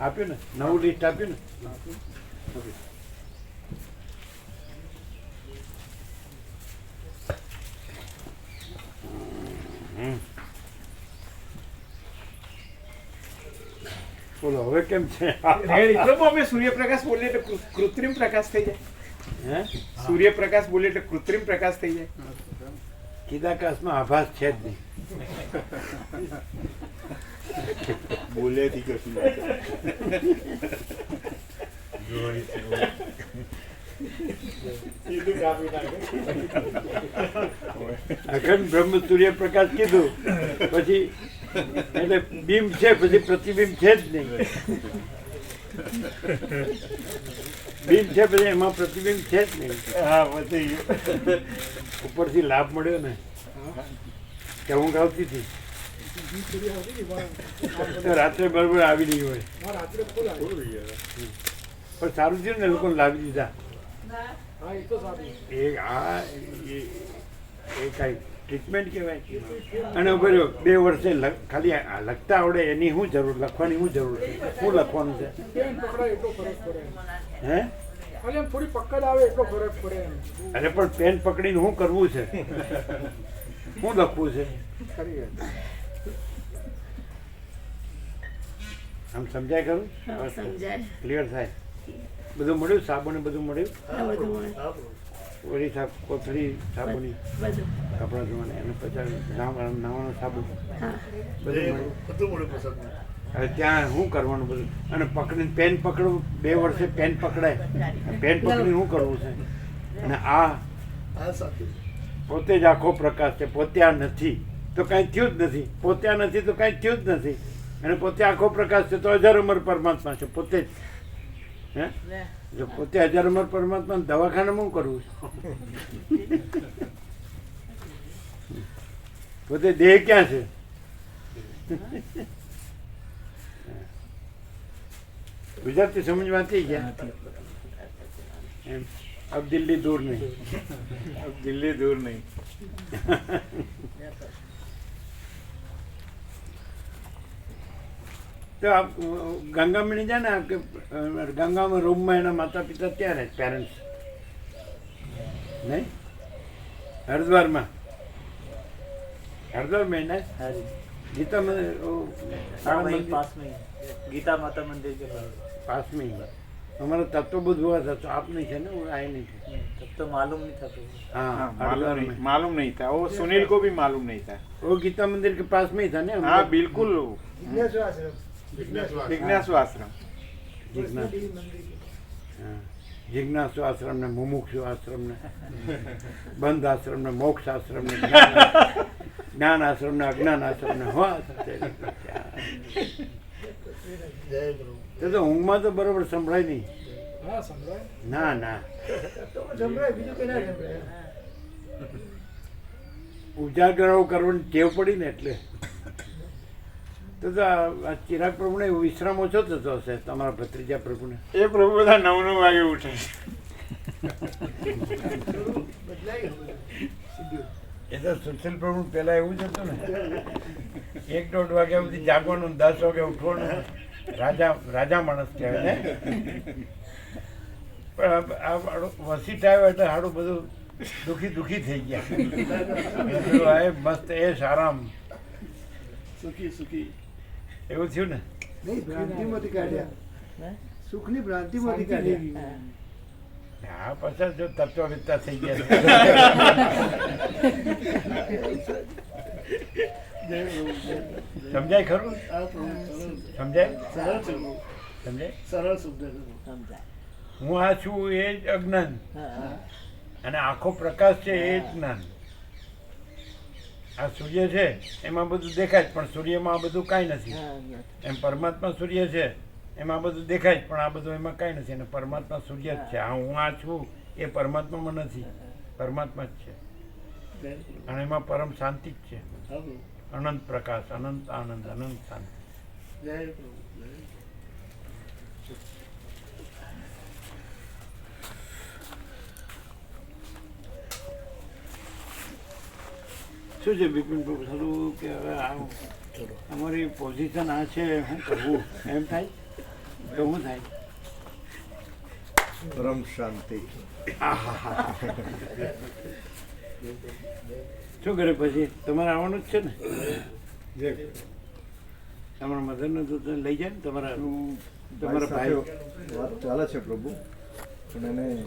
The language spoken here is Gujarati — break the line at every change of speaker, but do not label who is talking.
આપ્યું ને? નવું લિસ્ટ આપ્યું ને? બોલો હવે કેમ છે?
અમે સૂર્યપ્રકાશ બોલીએ એટલે કૃત્રિમ પ્રકાશ થઈ જાય.
હે?
સૂર્યપ્રકાશ બોલીએ એટલે કૃત્રિમ પ્રકાશ થઈ જાય.
કીધાકાશમાં આભાસ છે જ નહીં.
બોલ્યાથી કશું.
અખંડ બ્રહ્મ સૂર્યપ્રકાશ કીધું પછી એટલે બિંબ છે પછી પ્રતિબિંબ છે જ નહીં બિંબ છે પછી એમાં પ્રતિબિંબ છે જ નહીં
હા પછી
ઉપરથી લાભ મળ્યો ને કે હું ગાવતી હતી રાત્રે બરોબર આવી રહી હોય. પણ સારું થયું ને લોકોને લાવી દીધા. એ આ એ એ કાંઈ ટ્રીટમેન્ટ કહેવાય અને રહ્યો બે વર્ષે લખ- ખાલી આ લખતા આવડે એની શું જરૂર લખવાની શું જરૂર છે? શું લખવાનું છે?
પેન પકડાય એટલો ફરક પડે
હે?
થોડી પકડ આવે એટલો ફરક પડે
અરે પણ પેન પકડીને શું કરવું છે? શું લખવું છે
ખરી વાત.
આમ સમજાય ખરું?
સમજાય.
ક્લિયર થાય. બધું મળ્યું? સાબુ બધું મળ્યું? ઓલી સાબ કોથળી સાબુની? કપડાં ધોવાના એને પછી નાવા- નાવાનો સાબુ.
હા.
બધું મળ્યું.
બધું મળ્યું
હવે ત્યાં શું કરવાનું બધું? અને પકડીને પેન પકડવું બે વર્ષે પેન પકડાય. પેન પકડીને શું કરવું છે? અને આ
આ
પોતે જ આખો પ્રકાશ છે. પોતે આ નથી. તો કાંઈ થયું જ નથી. પોતે આ નથી તો કાંઈ થયું જ નથી. અને પોતે આખો પ્રકાશ છે તો હજાર અમર પરમાત્મા છે પોતે જ હે જો પોતે હજાર અમર પરમાત્મા દવાખાનામાં શું કરવું છે પોતે દેહ ક્યાં છે ગુજરાતી સમજમાં થઈ ગયા એમ અબ દિલ્હી દૂર નહીં
अब दिल्ली दूर नहीं
તો આપ ગંગા મણી જાય ને આપ કે અ, ગંગામાં રૂમમાં એના માતા પિતા ત્યાં રહે પેરેન્ટ્સ નહીં હરિદ્વારમાં હરિદ્વાર में ना गीता में वो सारा
वहीं
मंदिर
पास में ही है। गीता माता मंदिर के पास
पास में ही है हमारा तत्व बुद्ध हुआ था तो आप नहीं थे ना वो आए नहीं थे
तब तो मालूम नहीं था तो
हाँ
हाँ,
हरिद्वार
मालूम
में
नहीं मालूम नहीं था वो सुनील को भी मालूम नहीं था
वो गीता मंदिर के पास में ही था ना हम
हाँ
लोग।
बिल्कुल
જિજ્ઞાસુ આશ્રમ. જિજ્ઞાસુ. આશ્રમ ને મુમુક્ષુ આશ્રમ ને બંધ આશ્રમ ને મોક્ષ આશ્રમ ને જ્ઞાન આશ્રમ ને અજ્ઞાન આશ્રમ
ને હો
તો ઊંઘમાં તો બરોબર સંભળાય નહીં. ના ના. ઉજાગરો કરવાની ટેવ પડી ને એટલે. તો આ ચિરાગ પ્રભુને વિશ્રામ ઓછો થતો હશે તમારા ભત્રીજા પ્રભુને.
એ પ્રભુ બધા નવ નવ વાગે ઉઠે
એ તો સુશીલ પ્રભુ પહેલાં એવું જ હતું ને. એક દોઢ વાગ્યા સુધી જાગવાનું દસ વાગે ઉઠવાનું. રાજા રાજા માણસ કહેવાય ને. પણ આ વસી ટાઈમ એટલે સારું બધું દુખી દુખી થઈ ગયા. મસ્ત એ આરામ.
સુખી સુખી.
એવું થયું ને?
નહીં ભ્રાંતિમાંથી કાઢ્યા. સુખની ભ્રાંતિમાંથી કાઢી
હા. પછી જો તત્વવિદતા થઈ ગયા સમજાય ખરું? સમજાય? સમજાય?
સરળ શબ્દ
હું આ છું એ જ અજ્ઞાન. અને આખો પ્રકાશ છે એ જ જ્ઞાન. આ સૂર્ય છે એમાં બધું દેખાય પણ સૂર્યમાં આ બધું કાંઈ નથી. એમ પરમાત્મા સૂર્ય છે એમાં બધું દેખાય પણ આ બધું એમાં કાંઈ નથી. અને પરમાત્મા સૂર્ય જ છે. આ હું આ છું એ પરમાત્મામાં નથી. પરમાત્મા જ છે. અને એમાં પરમ શાંતિ જ છે. અનંત પ્રકાશ અનંત આનંદ અનંત શાંતિ
જય પ્રભુ જય
શું છે બિપિન થોડું કે હવે આવું અમારી પોઝિશન આ છે શું કરવું એમ થાય? તો શું થાય?
પરમ શાંતિ.
શું કરે પછી? તમારે આવવાનું જ છે ને?
જે.
તમારા મધરને તો લઈ જાય ને તમારા તમારા
ભાઈ
ભાઈ.
વાત ચાલે છે પ્રભુ પણ એને